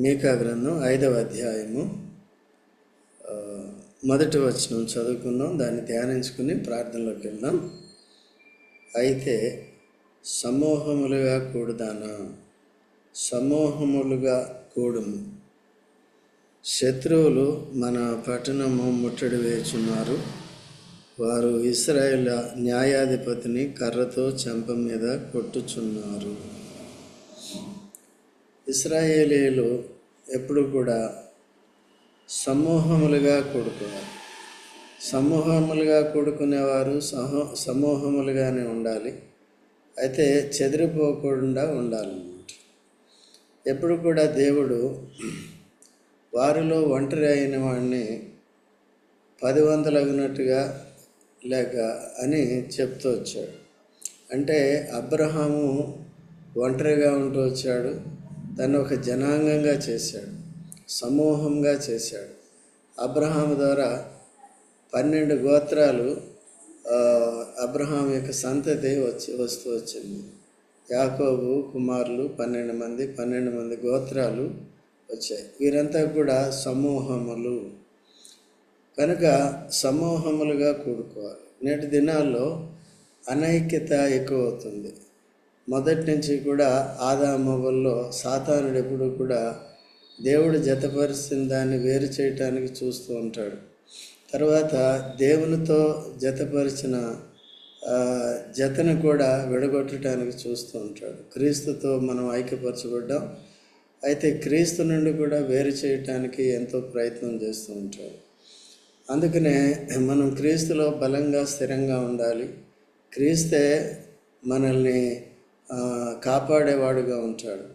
మీకా గ్రంథం ఐదవ అధ్యాయము. మొదటి వచనం చదువుకుందాం దాన్ని ధ్యానించుకుని ప్రార్థనలోకి వెళ్దాం. అయితే సమూహములుగా కూడుదానా? సమూహములుగా కూడుము. శత్రువులు మన పట్టణము ముట్టడి వేచున్నారు వారు ఇస్రాయేల్ న్యాయాధిపతిని కర్రతో చెంప మీద కొట్టుచున్నారు. ఇస్రాయేలీలు ఎప్పుడు కూడా సమూహములుగా కూడుకోవాలి సమూహములుగా కూడుకునేవారు సహో సమూహములుగానే ఉండాలి. అయితే చెదిరిపోకుండా ఉండాలన్నమాట. ఎప్పుడు కూడా దేవుడు వారిలో ఒంటరి అయిన వాడిని పది వందలు అగినట్టుగా లేక అని చెప్తూ వచ్చాడు. అంటే అబ్రహాము ఒంటరిగా ఉంటూ వచ్చాడు. దాన్ని ఒక జనాంగంగా చేశాడు సమూహంగా చేశాడు. అబ్రహాం ద్వారా పన్నెండు గోత్రాలు అబ్రహాం యొక్క సంతతి వచ్చి వస్తూ వచ్చింది. యాకోబు కుమారులు పన్నెండు మంది పన్నెండు మంది గోత్రాలు వచ్చాయి. వీరంతా కూడా సమూహములు. కనుక సమూహములుగా కూడుకోవాలి. నేటి దినాల్లో అనైక్యత ఎక్కువ అవుతుంది. మొదటి నుంచి కూడా ఆదామవల్లో సాతానుడు ఎప్పుడు కూడా దేవుడు జతపరిచిన దాన్ని వేరు చేయటానికి చూస్తూ ఉంటాడు. తర్వాత దేవునితో జతపరిచిన జతను కూడా విడగొట్టడానికి చూస్తూ ఉంటాడు. క్రీస్తుతో మనం ఐక్యపరచబడ్డాం. అయితే క్రీస్తు నుండి కూడా వేరు చేయటానికి ఎంతో ప్రయత్నం చేస్తూ ఉంటాడు. అందుకనే మనం క్రీస్తులో బలంగా స్థిరంగా ఉండాలి. క్రీస్తే మనల్ని కాపాడేవాడుగా ఉంటాడు.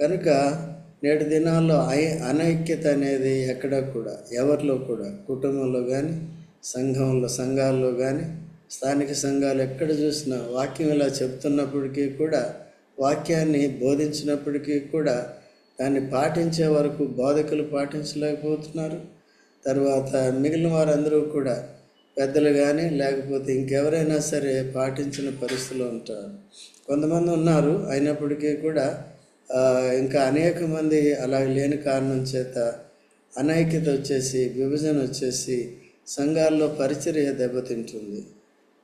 కనుక నేటి దినాల్లో ఐ అనైక్యత అనేది ఎక్కడ కూడా ఎవరిలో కూడా కుటుంబంలో కానీ సంఘంలో సంఘాల్లో కానీ స్థానిక సంఘాలు ఎక్కడ చూసినా వాక్యం ఇలా చెప్తున్నప్పటికీ కూడా వాక్యాన్ని బోధించినప్పటికీ కూడా దాన్ని పాటించే వరకు బోధకులు పాటించలేకపోతున్నారు. తర్వాత మిగిలిన వారందరూ కూడా పెద్దలు కానీ లేకపోతే ఇంకెవరైనా సరే పాటించిన పరిస్థితిలో ఉంటారు. కొంతమంది ఉన్నారు. అయినప్పటికీ కూడా ఇంకా అనేక మంది అలా లేని కారణం చేత అనైక్యత వచ్చేసి విభజన వచ్చేసి సంఘాల్లో పరిచర్య దెబ్బతింటుంది.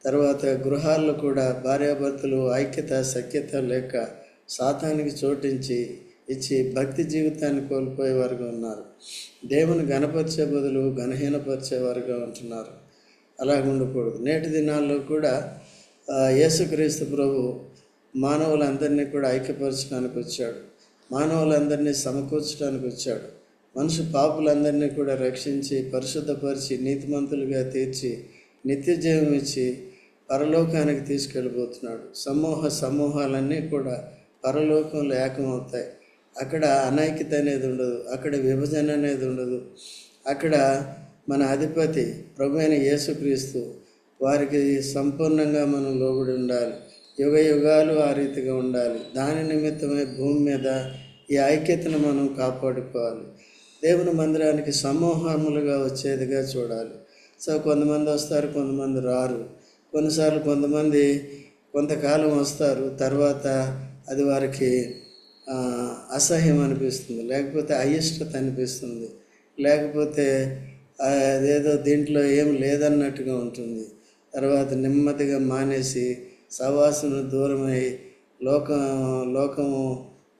తర్వాత గృహాల్లో కూడా భార్యాభర్తలు ఐక్యత సఖ్యత లేక సాతానికి చోటించి ఇచ్చి భక్తి జీవితాన్ని కోల్పోయే వారుగా ఉన్నారు. దేవుని గణపరిచే బదులు గణహీనపరిచే వారుగా ఉంటున్నారు. అలాగ ఉండకూడదు నేటి దినాల్లో కూడా యేసుక్రీస్తు ప్రభు మానవులందరినీ కూడా ఐక్యపరచడానికి వచ్చాడు. మానవులందరినీ సమకూర్చడానికి వచ్చాడు. మనుషు పాపులందరినీ కూడా రక్షించి పరిశుద్ధపరిచి నీతిమంతులుగా తీర్చి నిత్య జీవం ఇచ్చి పరలోకానికి తీసుకెళ్ళిపోతున్నాడు సమూహ సమూహాలన్నీ కూడా పరలోకంలో ఏకమవుతాయి. అక్కడ అనైక్యత అనేది ఉండదు. అక్కడ విభజన అనేది ఉండదు. అక్కడ మన అధిపతి ప్రభు అయిన యేసుక్రీస్తు వారికి సంపూర్ణంగా మనం లోబడి ఉండాలి. యుగ యుగాలు ఆ రీతిగా ఉండాలి. దాని నిమిత్తమే భూమి మీద ఈ ఐక్యతను మనం కాపాడుకోవాలి. దేవుని మందిరానికి సమూహములుగా వచ్చేదిగా చూడాలి. సో కొంతమంది వస్తారు కొంతమంది రారు. కొన్నిసార్లు కొంతమంది కొంతకాలం వస్తారు తర్వాత అది వారికి అసహ్యం అనిపిస్తుంది లేకపోతే అయిష్టత అనిపిస్తుంది లేకపోతే అదేదో దీంట్లో ఏం లేదన్నట్టుగా ఉంటుంది. తర్వాత నెమ్మదిగా మానేసి సవాసన దూరమై లోకం లోకము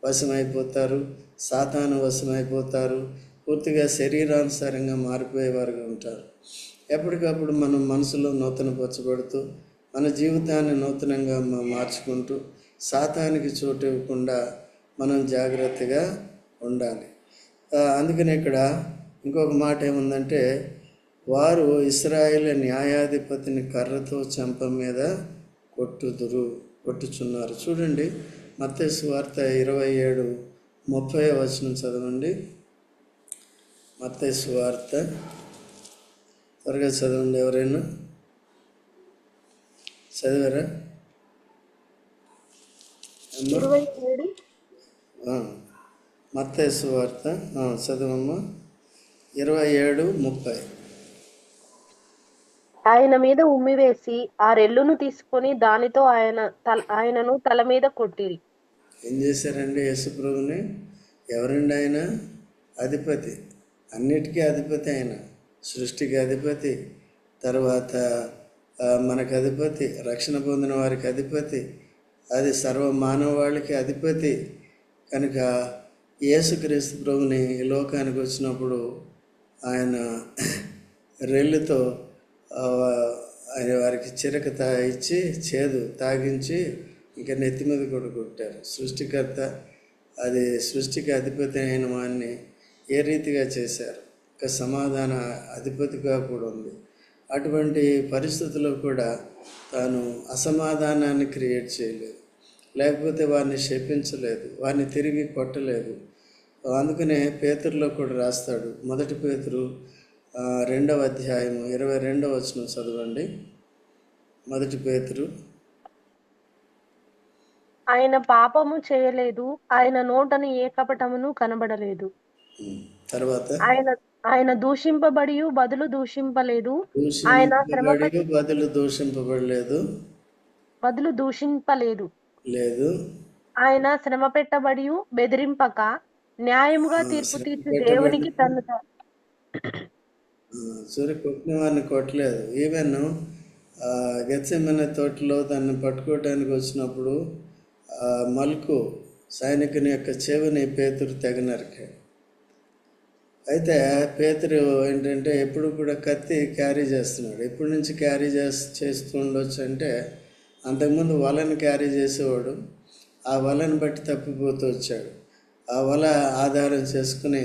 వశమైపోతారు సాతాను వశమైపోతారు పూర్తిగా శరీరానుసారంగా మారిపోయేవారుగా ఉంటారు. ఎప్పటికప్పుడు మనం మనసులో నూతనపరచబడుతూ మన జీవితాన్ని నూతనంగా మార్చుకుంటూ సాతానికి చోటు ఇవ్వకుండా మనం జాగ్రత్తగా ఉండాలి. అందుకని ఇక్కడ ఇంకొక మాట ఏముందంటే వారు ఇస్రాయేల్ న్యాయాధిపతిని కర్రతో చెంప మీద కొట్టుదురు కొట్టుచున్నారు. చూడండి మత్తయి వార్త ఇరవై ఏడు ముప్పై వచనం చదవండి. మత్తయి వార్త. త్వరగా చదవండి ఎవరైనా. చదివారా? మత్తయి వార్త. చదవమ్మా. ఇరవై ఏడు ముప్పై. ఆయన మీద ఉమ్మివేసి ఆ రెల్లును తీసుకొని దానితో ఆయన తల ఆయనను తల మీద కొట్టిరి. ఏం చేశారండి యేసుప్రభుని? ఎవరండి ఆయన? అధిపతి. అన్నిటికీ అధిపతి ఆయన. సృష్టికి అధిపతి. తర్వాత మనకు అధిపతి. రక్షణ పొందిన వారికి అధిపతి. అది సర్వ మానవాళికి అధిపతి. కనుక యేసుక్రీస్తు ప్రభుని లోకానికి వచ్చినప్పుడు ఆయన రెల్లుతో ఆయన వారికి చిరక తా ఇచ్చి చేదు తాగించి ఇంకా నెత్తి మీద కూడా కొట్టారు. సృష్టికర్త అది సృష్టికి అధిపతి అయిన వాడిని ఏ రీతిగా చేశారు? ఒక సమాధాన అధిపతిగా కూడా ఉంది. అటువంటి పరిస్థితుల్లో కూడా తాను అసమాధానాన్ని క్రియేట్ చేయలేదు. లేకపోతే వారిని శపించలేదు వారిని తిరిగి కొట్టలేదు. అందుకనే పేతురులో కూడా రాస్తాడు మొదటి పేతురు రెండవ అధ్యాయము ఇరవై రెండవ వచనం చదవండి. మొదటి పేతురు. ఆయన పాపము చేయలేదు ఆయన నోటను ఏ కపటమును కనబడలేదు. తర్వాత? ఆయన ఆయన దూషింపబడి బదులు దూషింపలేదు. ఆయన బదులు దూషింపబడలేదు. బదులు దూషింపలేదు. లేదు. ఆయన శ్రమ పెట్టబడి బెదిరింపక న్యాయముగా తీర్పు తీర్చి దేవునికి తను తా- సూర్య కొట్టిన వారిని కొట్టలేదు ఈవెన్ గెచ్చమైన తోటలో దాన్ని పట్టుకోవడానికి వచ్చినప్పుడు మల్కు సైనికుని యొక్క చెవిని పేతురు తెగ నరికాడు అయితే పేతురు ఏంటంటే ఎప్పుడు కూడా కత్తి క్యారీ చేస్తున్నాడు. ఎప్పటి నుంచి క్యారీ చేస్తూ చేస్తూ ఉండొచ్చు అంటే అంతకుముందు వలను క్యారీ చేసేవాడు. ఆ వలను బట్టి తప్పిపోతూ వచ్చాడు. ఆ వల ఆధారం చేసుకుని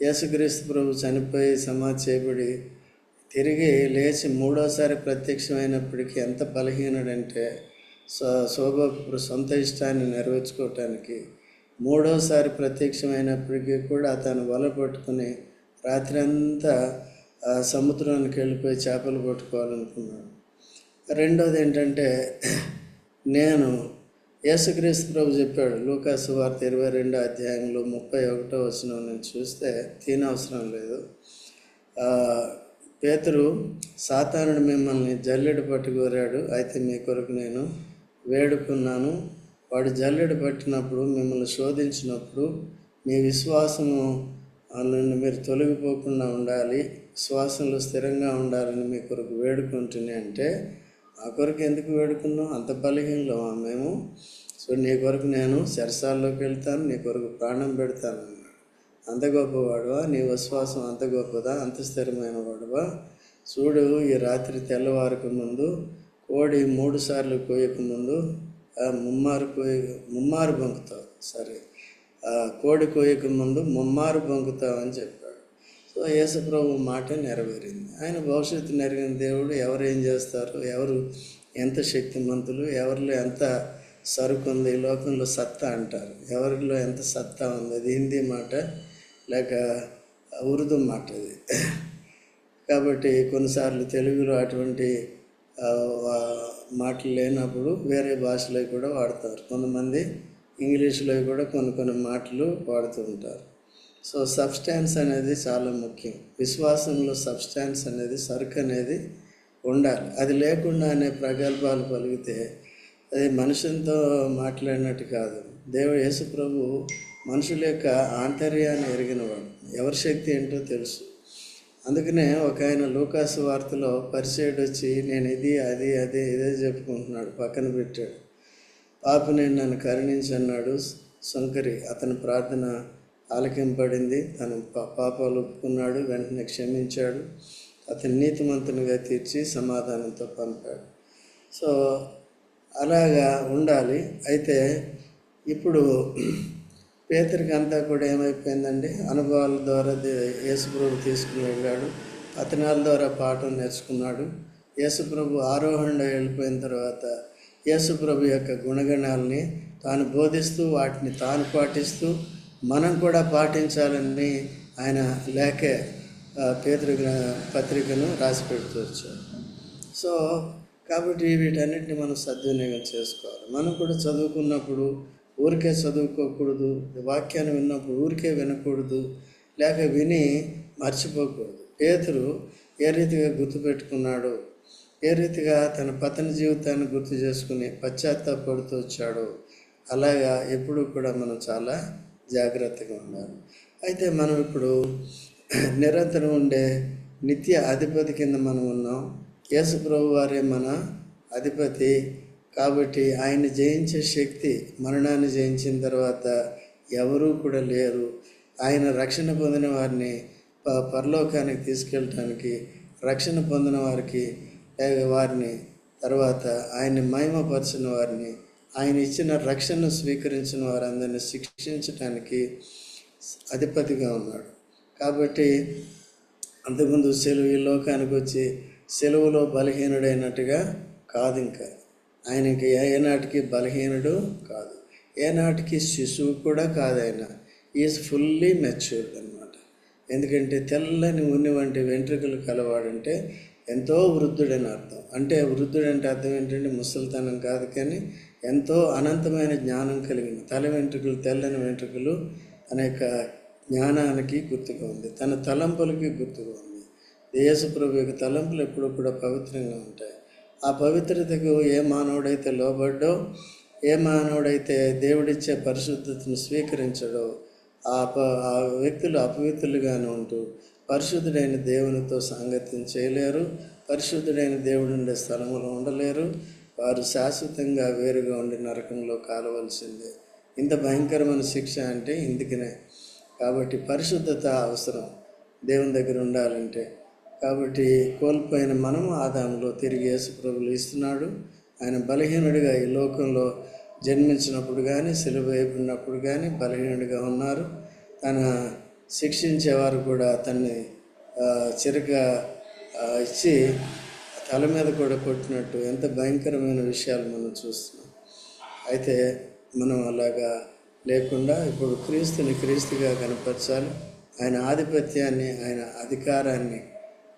యేసుక్రీస్తు ప్రభు చనిపోయి సమాధి చేయబడి తిరిగి లేచి మూడోసారి ప్రత్యక్షమైనప్పటికీ ఎంత బలహీనుడంటే శోభ సొంత ఇష్టాన్ని నెరవేర్చుకోవటానికి మూడోసారి ప్రత్యక్షమైనప్పటికీ కూడా అతను వల పట్టుకుని రాత్రి అంతా సముద్రానికి వెళ్ళిపోయి చేపలు పట్టుకోవాలనుకున్నాడు. రెండోది ఏంటంటే నేను యేసుక్రీస్తు ప్రభు చెప్పాడు లూకాసు వార్త ఇరవై రెండో అధ్యాయంలో ముప్పై ఒకటో వచనం నేను చూస్తే తినవసరం లేదు. పేతురు సాతానుడు మిమ్మల్ని జల్లెడు పట్టుకోరాడు అయితే మీ కొరకు నేను వేడుకున్నాను. వాడు జల్లెడు పట్టినప్పుడు మిమ్మల్ని శోధించినప్పుడు మీ విశ్వాసము ఆ నుండి మీరు తొలగిపోకుండా ఉండాలి విశ్వాసంలో స్థిరంగా ఉండాలని మీ కొరకు వేడుకుంటున్నాయి అంటే ఆ కొరకు ఎందుకు వేడుకున్నాం అంత బలహీనలో మేము. సో నీ కొరకు నేను శరసాల్లోకి వెళ్తాను నీ కొరకు ప్రాణం పెడతాను అన్నాడు. అంత గొప్పవాడువా? నీ విశ్వాసం అంత గొప్పదా? అంత స్థిరమైన వాడువా చూడు ఈ రాత్రి తెల్లవారక ముందు కోడి మూడు సార్లు కోయక ముందు ఆ ముమ్మారు కోయ ముమ్మారు బొంకుతావు. సరే ఆ కోడి కోయక ముందు ముమ్మారు బొంకుతావు అని చెప్పాడు. సో యేసుప్రభు మాట నెరవేరింది. ఆయన భవిష్యత్తు నెరిగిన దేవుడు ఎవరు ఏం చేస్తారు? ఎవరు ఎంత శక్తిమంతులు? ఎవరిలో ఎంత సరుకు ఉంది ఈ లోకంలో సత్తా అంటారు. ఎవరిలో ఎంత సత్తా ఉంది? అది హిందీ మాట లేక ఉర్దూ మాట అది. కాబట్టి కొన్నిసార్లు తెలుగులో అటువంటి మాటలు లేనప్పుడు వేరే భాషలో కూడా వాడతారు. కొంతమంది ఇంగ్లీష్లో కూడా కొన్ని కొన్ని మాటలు వాడుతూ ఉంటారు. సో సబ్స్టాన్స్ అనేది చాలా ముఖ్యం. విశ్వాసంలో సబ్స్టాన్స్ అనేది సరుకు అనేది ఉండాలి. అది లేకుండా అనే ప్రగల్భాలు పలిగితే అది మనుషులతో మాట్లాడినట్టు కాదు. దేవుడు యేసు ప్రభు మనుషుల యొక్క ఆంతర్యాన్ని ఎరిగినవాడు. ఎవరి శక్తి ఏంటో తెలుసు. అందుకనే ఒక ఆయన లూకాసు వార్తలో పరిచయుడు వచ్చి నేను ఇది అది అదే ఇదే చెప్పుకుంటున్నాడు. పక్కన పెట్టాడు. నేను నన్ను కరుణించి అన్నాడు శంకరి అతని ప్రార్థన ఆలకింపబడింది. తన పా- పాపాలు ఒప్పుకున్నాడు వెంటనే క్షమించాడు. అతని నీతిమంతునిగా తీర్చి సమాధానంతో పంపాడు. సో అలాగా ఉండాలి. అయితే ఇప్పుడు పేదరికి అంతా కూడా ఏమైపోయిందండి అనుభవాల ద్వారా యేసుప్రభు తీసుకుని వెళ్ళాడు. అతనాల ద్వారా పాఠం నేర్చుకున్నాడు. యేసుప్రభు ఆరోహణ వెళ్ళిపోయిన తర్వాత యేసుప్రభు యొక్క గుణగణాలని తాను బోధిస్తూ వాటిని తాను పాటిస్తూ మనం కూడా పాటించాలని ఆయన లేఖే ఆ, పత్రికను రాసి పెడుతూ వచ్చాడు సో కాబట్టి వీటన్నిటిని మనం సద్వినియోగం చేసుకోవాలి. మనం కూడా చదువుకున్నప్పుడు ఊరికే చదువుకోకూడదు వాక్యాన్ని విన్నప్పుడు ఊరికే వినకూడదు లేక విని మర్చిపోకూడదు. పేతురు ఏ రీతిగా గుర్తుపెట్టుకున్నాడు ఏ రీతిగా తన పతన జీవితాన్ని గుర్తు చేసుకుని పశ్చాత్తాపడుతూ వచ్చాడు అలాగా ఎప్పుడూ కూడా మనం చాలా జాగ్రత్తగా ఉండాలి. అయితే మనం ఇప్పుడు నిరంతరం ఉండే నిత్య అధిపతి కింద మనం ఉన్నాం. యేసు వారే మన అధిపతి. కాబట్టి ఆయన జయించే శక్తి మరణాన్ని జయించిన తర్వాత ఎవరూ కూడా లేరు. ఆయన రక్షణ పొందిన వారిని ప- పరలోకానికి తీసుకెళ్ళటానికి రక్షణ పొందిన వారికి వారిని తర్వాత ఆయన్ని మహిమపరిచిన వారిని ఆయన ఇచ్చిన రక్షణను స్వీకరించిన వారందరిని శిక్షించటానికి అధిపతిగా ఉన్నాడు. కాబట్టి అంతకుముందు సెలవు ఈ లోకానికి వచ్చి సెలవులో బలహీనుడైనట్టుగా కాదు ఇంకా. ఆయనకి ఏనాటికి బలహీనుడు కాదు. ఏనాటికి శిశువు కూడా కాదు ఆయన. ఈజ్ ఫుల్లీ మెచ్యూర్డ్ అనమాట ఎందుకంటే తెల్లని ఉన్ని వంటి వెంట్రుకలు కలవాడంటే ఎంతో వృద్ధుడని అర్థం. అంటే వృద్ధుడంటే అర్థం ఏంటంటే ముసలితనం కాదు కానీ ఎంతో అనంతమైన జ్ఞానం కలిగింది. తల వెంట్రుకలు తెల్లని వెంట్రుకలు అనేక జ్ఞానానికి గుర్తుగా ఉంది. తన తలంపులకి గుర్తుగా ఉంది. దేశప్రభు యొక్క తలంపులు ఎప్పుడు కూడా పవిత్రంగా ఉంటాయి. ఆ పవిత్రతకు ఏ మానవుడైతే లోబడ్డో ఏ మానవుడైతే దేవుడిచ్చే పరిశుద్ధతను స్వీకరించడో ఆ ప ఆ వ్యక్తులు అపవిత్రులుగానే ఉంటూ పరిశుద్ధుడైన దేవునితో సాంగత్యం చేయలేరు పరిశుద్ధుడైన దేవుడు ఉండే స్థలంలో ఉండలేరు వారు శాశ్వతంగా వేరుగా ఉండి నరకంలో కాలవలసిందే. ఇంత భయంకరమైన శిక్ష అంటే ఇందుకనే. కాబట్టి పరిశుద్ధత అవసరం. దేవుని దగ్గర ఉండాలంటే. కాబట్టి కోల్పోయిన మనము ఆదాములో తిరిగి యేసు ప్రభులు ఇస్తున్నాడు. ఆయన బలహీనుడిగా ఈ లోకంలో జన్మించినప్పుడు కానీ సెలవు అయిపోయినప్పుడు కానీ బలహీనుడిగా ఉన్నారు. తన శిక్షించేవారు కూడా తన్ని చిరక ఇచ్చి తల మీద కూడా కొట్టినట్టు ఎంత భయంకరమైన విషయాలు మనం చూస్తున్నాం. అయితే మనం అలాగా లేకుండా ఇప్పుడు క్రీస్తుని క్రీస్తుగా కనపరచాలి. ఆయన ఆధిపత్యాన్ని ఆయన అధికారాన్ని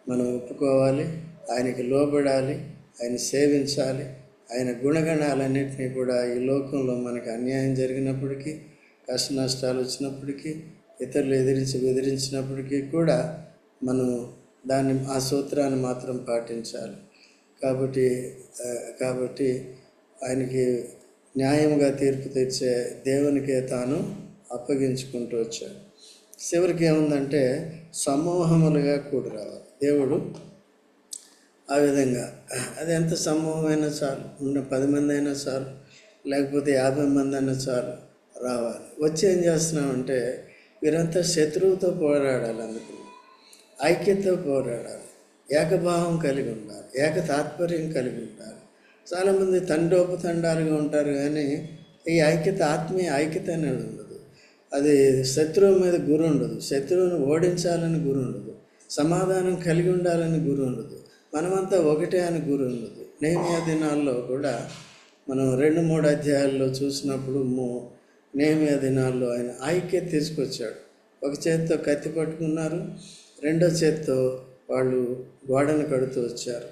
మనం ఒప్పుకోవాలి. ఆయనకి లోబడాలి ఆయన సేవించాలి. ఆయన గుణగణాలన్నింటినీ కూడా ఈ లోకంలో మనకి అన్యాయం జరిగినప్పటికీ కష్ట నష్టాలు వచ్చినప్పటికీ ఇతరులు ఎదిరించి బెదిరించినప్పటికీ కూడా మనం దాన్ని ఆ సూత్రాన్ని మాత్రం పాటించాలి. కాబట్టి కాబట్టి ఆయనకి న్యాయంగా తీర్పు తెచ్చే దేవునికే తాను అప్పగించుకుంటూ వచ్చాడు. చివరికి ఏముందంటే సమూహములుగా కూడి రావాలి దేవుడు ఆ విధంగా అది ఎంత సమూహమైనా చాలు. ఉన్న పది మంది అయినా చాలు. లేకపోతే యాభై మంది అయినా చాలు. రావాలి. వచ్చి ఏం చేస్తున్నామంటే వీరంతా శత్రువుతో పోరాడాలి అందుకు. ఐక్యతతో పోరాడాలి. ఏకభావం కలిగి ఉండాలి. ఏక తాత్పర్యం కలిగి ఉండాలి. చాలామంది తండోపతండాలుగా ఉంటారు కానీ ఈ ఐక్యత ఆత్మీయ ఐక్యత అనేది ఉండదు. అది శత్రువు మీద గురి ఉండదు. శత్రువుని ఓడించాలని గురు ఉండదు. సమాధానం కలిగి ఉండాలని గురి ఉండదు. మనమంతా ఒకటే అని గురు ఉండదు. నేమియా దినాల్లో కూడా మనం రెండు మూడు అధ్యాయాల్లో చూసినప్పుడు మూ నేమియా దినాల్లో ఆయన ఐక్యత తీసుకొచ్చాడు. ఒక చేతితో కత్తి పట్టుకున్నారు. రెండో చేత్తో వాళ్ళు గోడను కడుతూ వచ్చారు.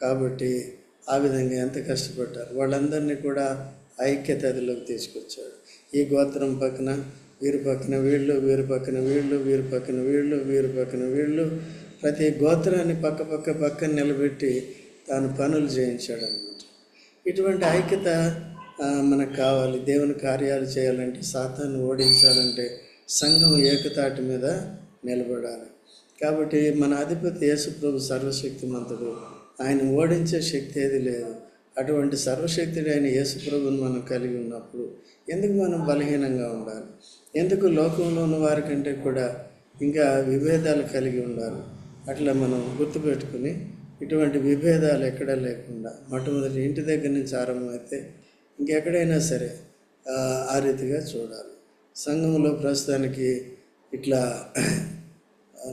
కాబట్టి ఆ విధంగా ఎంత కష్టపడ్డారు. వాళ్ళందరినీ కూడా ఐక్యతలోకి తీసుకొచ్చాడు. ఈ గోత్రం పక్కన వీరి పక్కన వీళ్ళు వీరి పక్కన వీళ్ళు వీరి పక్కన వీళ్ళు వీరి పక్కన వీళ్ళు ప్రతి గోత్రాన్ని పక్క పక్క పక్కన నిలబెట్టి తాను పనులు చేయించాడు అనమాట ఇటువంటి ఐక్యత మనకు కావాలి. దేవుని కార్యాలు చేయాలంటే సాతాన్ని ఓడించాలంటే సంఘం ఏకతాటి మీద నిలబడాలి. కాబట్టి మన అధిపతి యేసుప్రభు సర్వశక్తిమంతుడు. ఆయన ఓడించే శక్తి ఏది లేదు. అటువంటి సర్వశక్తుడైన యేసుప్రభుని మనం కలిగి ఉన్నప్పుడు ఎందుకు మనం బలహీనంగా ఉండాలి? ఎందుకు లోకంలో ఉన్న వారికంటే కూడా ఇంకా విభేదాలు కలిగి ఉండాలి? అట్లా మనం గుర్తుపెట్టుకుని ఇటువంటి విభేదాలు ఎక్కడా లేకుండా మొట్టమొదటి ఇంటి దగ్గర నుంచి ఆరంభమైతే ఇంకెక్కడైనా సరే ఆ, ఆ రీతిగా చూడాలి. సంఘంలో ప్రస్తుతానికి ఇట్లా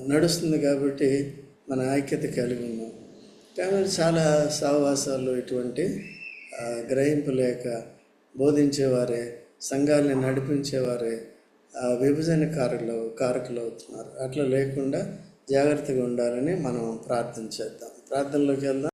నడుస్తుంది కాబట్టి మన ఐక్యత కలిగి ఉన్నాం. కాబట్టి చాలా సహవాసాల్లో ఇటువంటి గ్రహింపు లేక బోధించేవారే సంఘాలని నడిపించేవారే విభజన కారకులు కారకులు అవుతున్నారు. అట్లా లేకుండా జాగ్రత్తగా ఉండాలని మనం ప్రార్థన చేద్దాం. ప్రార్థనలోకి వెళ్దాం.